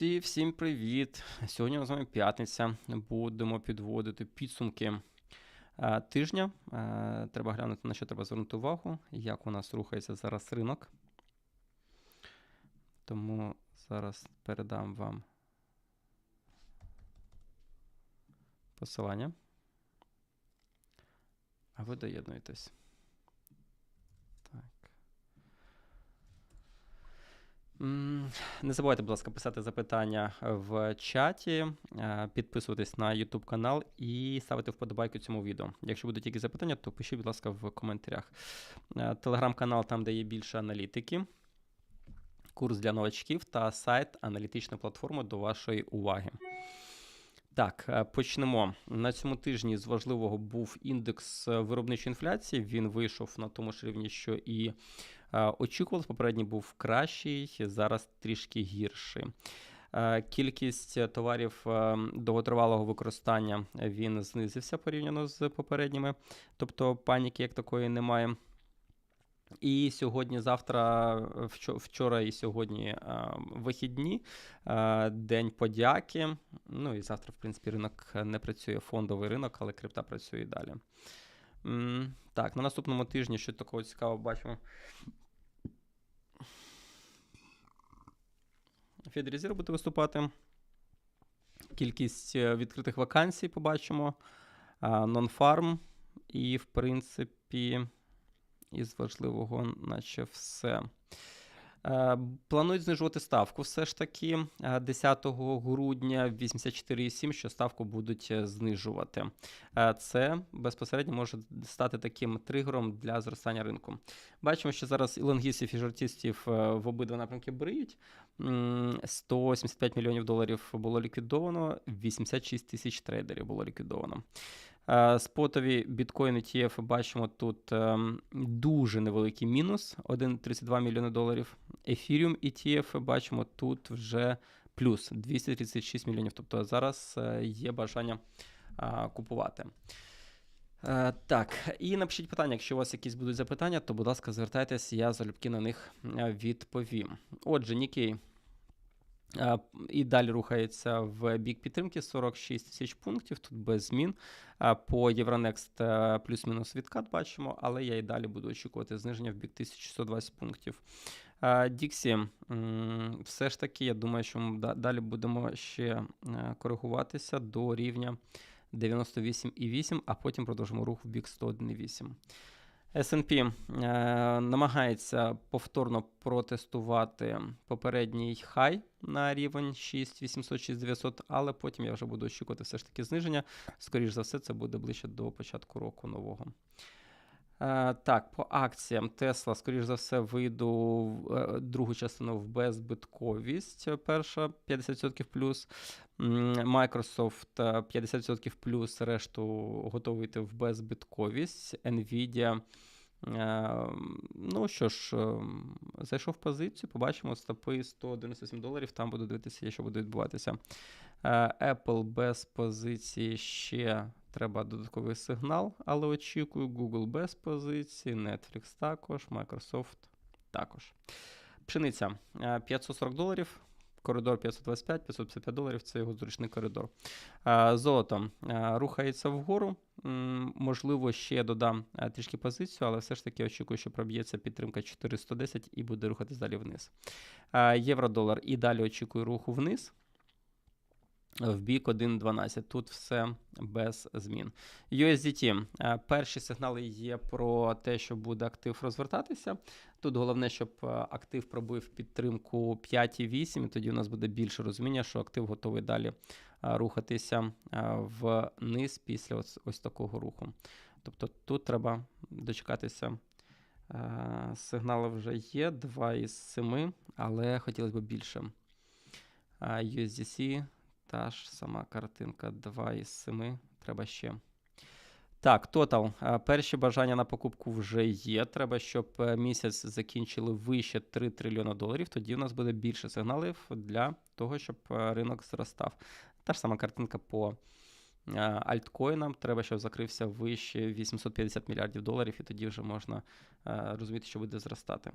І всім привіт! Сьогодні нас з вами п'ятниця. Будемо підводити підсумки е, тижня. Е, Треба глянути, на що треба звернути увагу, як у нас рухається зараз ринок. Тому зараз передам вам посилання. А ви доєднуєтесь. Так. М, Не забувайте, будь ласка, писати запитання в чаті, е, підписуватись на YouTube канал і ставити вподобайку цьому відео. Якщо будуть якісь запитання, то пишіть, будь ласка, в коментарях. Е, Телеграм-канал, там, де є більше аналітики, курс для новачків та сайт аналітична платформа до вашої уваги. Так, е, почнемо. На цьому тижні з важливого був індекс виробничої інфляції. Він вийшов на тому ж рівні, що і очікувалось. Попередній був кращий, зараз трішки гірший. Кількість товарів довготривалого використання е, він знизився порівняно з попередніми, тобто паніки як такої немає. І сьогодні, завтра, вчора і сьогодні вихідні, день подяки. Ну і завтра, в принципі, ринок не працює, фондовий ринок, але крипта працює і далі. Так, на наступному тижні що такого цікавого бачимо. Федрезерв буде виступати. Кількість е, відкритих вакансій побачимо. Нонфарм. І, в принципі, із важливого, наче все. Е, Планують знижувати ставку все ж таки Е, 10 грудня 84,7, що ставку будуть е, знижувати. Е, Це безпосередньо може стати таким тригером для зростання ринку. Бачимо, що зараз і лонгістів, і жартістів е, в обидва напрямки бриють. М, 175 мільйонів доларів було ліквідовано, 86 тисяч трейдерів було ліквідовано. Е, Спотові біткоін ETF бачимо тут ем, дуже невеликий мінус 1,32 мільйони доларів. Ефіріум ETF бачимо тут вже плюс 236 мільйонів. Тобто зараз е, є бажання купувати. Е, Так, і напишіть питання, якщо у вас якісь будуть запитання, то, будь ласка, звертайтеся, я залюбки на них е, відповім. Отже, Нікей і далі рухається в бік підтримки 46 тисяч пунктів, тут без змін. По Євронекст плюс-мінус відкат бачимо, але я і далі буду очікувати зниження в бік 1120 пунктів. Діксі, все ж таки, я думаю, що ми далі будемо ще е, коригуватися до рівня 98,8, а потім продовжимо рух в бік 101,8. S&P е, намагається повторно протестувати попередній хай на рівень 6800-6900, але потім я вже буду очікувати все ж таки зниження. Скоріше за все, це буде ближче до початку року нового. Е, так, по акціям Tesla, скоріш за все, вийду в е, другу частину в беззбитковість. е, Перша 50% плюс. Microsoft е, 50% плюс, решту готовий йти в беззбитковість. Nvidia. Ну що ж, зайшов в позицію, побачимо стопи 197 доларів, там буду дивитися, що буде відбуватися. Apple без позиції ще треба додатковий сигнал, але очікую. Google без позиції, Netflix також, Microsoft також. Пшениця е, 540 доларів. Коридор 525-555 доларів це його зручний коридор. Е, Золото е, рухається вгору. Можливо, ще додам е, трішки позицію, але все ж таки очікую, що проб'ється підтримка 410 і буде рухатись далі вниз. Е, Євро-долар і далі очікую руху вниз. В бік 1.12. Тут все без змін. USDT. Е, Перші сигнали є про те, що буде актив розвертатися. Тут головне, щоб е, актив пробив підтримку 5,8, і тоді у нас буде більше розуміння, що актив готовий далі е, рухатися вниз після ось, ось такого руху. Тобто тут треба дочекатися. Сигнали вже є, 2 із 7, але хотілося б більше. USDC та ж сама картинка 2 із 7. Треба ще. Так, тотал. Е, Перші бажання на покупку вже є. Треба, щоб е, місяць закінчили вище 3 трильйона доларів. Тоді у нас буде більше сигналів для того, щоб е, ринок зростав. Та ж сама картинка по альткоїнам. Треба, щоб закрився вище 850 мільярдів доларів, і тоді вже можна е, розуміти, що буде зростати.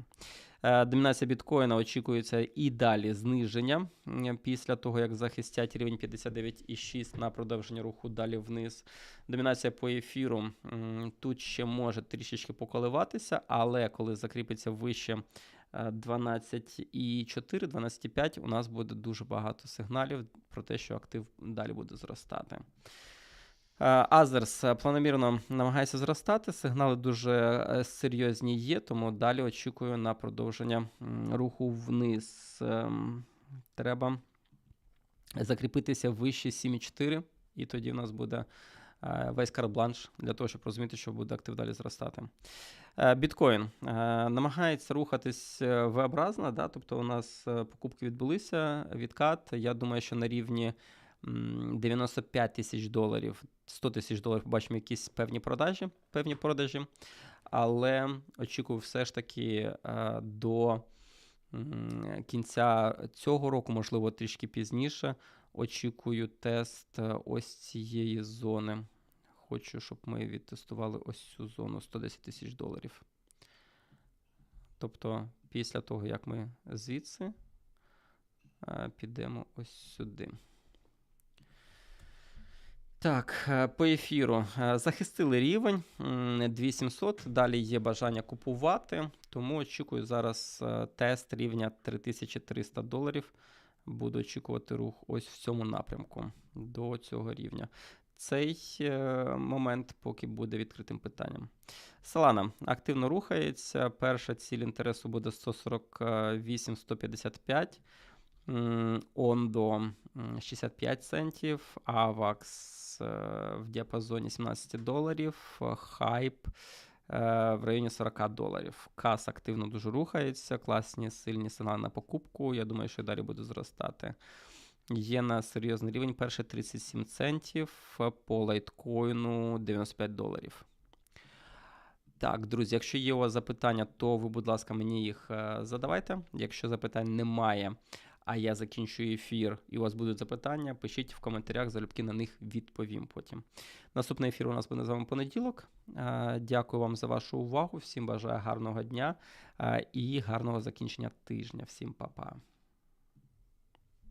Е, Домінація біткоїна очікується і далі зниження після того, як захистять рівень 59,6 на продовження руху далі вниз. Домінація по ефіру тут ще може трішечки поколиватися, але коли закріпиться вище е, 12,4, 12,5, у нас буде дуже багато сигналів про те, що актив далі буде зростати. Е, Азерс е, планомірно намагається зростати. Сигнали дуже е, серйозні є, тому далі очікую на продовження руху вниз. Ем, Треба закріпитися вище 7,4, і тоді в нас буде е, весь карбланш для того, щоб розуміти, що буде актив далі зростати. Е, Біткоін е, намагається рухатись е, V-образно, да? тобто у нас е, покупки відбулися, відкат. Я думаю, що на рівні 95 тисяч доларів, 100 тисяч доларів побачимо якісь певні продажі, певні продажі, але очікую все ж таки е, до кінця цього року, можливо, трішки пізніше. Очікую тест е, ось цієї зони. Хочу, щоб ми відтестували ось цю зону 110 тисяч доларів. Тобто, після того, як ми звідси е, підемо ось сюди. Так, е, по ефіру захистили рівень м, 2700. Далі є бажання купувати, тому очікую зараз тест рівня 3300 доларів. Буду очікувати рух ось в цьому напрямку до цього рівня. Цей е, момент поки буде відкритим питанням. Solana активно рухається. Перша ціль інтересу буде 148-155. Ондо 65 центів, AVAX е, в діапазоні 17 доларів, Хайп в районі 40 доларів. Кас активно дуже рухається, класні, сильні сигнали на покупку. Я думаю, що далі буде зростати. Є на серйозний рівень перший 37 центів, по лайткоїну 95 доларів. Так, друзі, якщо є у вас запитання, то ви, будь ласка, мені їх е, задавайте. Якщо запитань немає, а я закінчую ефір, і у вас будуть запитання, пишіть в коментарях, залюбки на них відповім потім. Наступний ефір у нас буде з вами понеділок. Е, Дякую вам за вашу увагу. Всім бажаю гарного дня е, і гарного закінчення тижня. Всім па-па.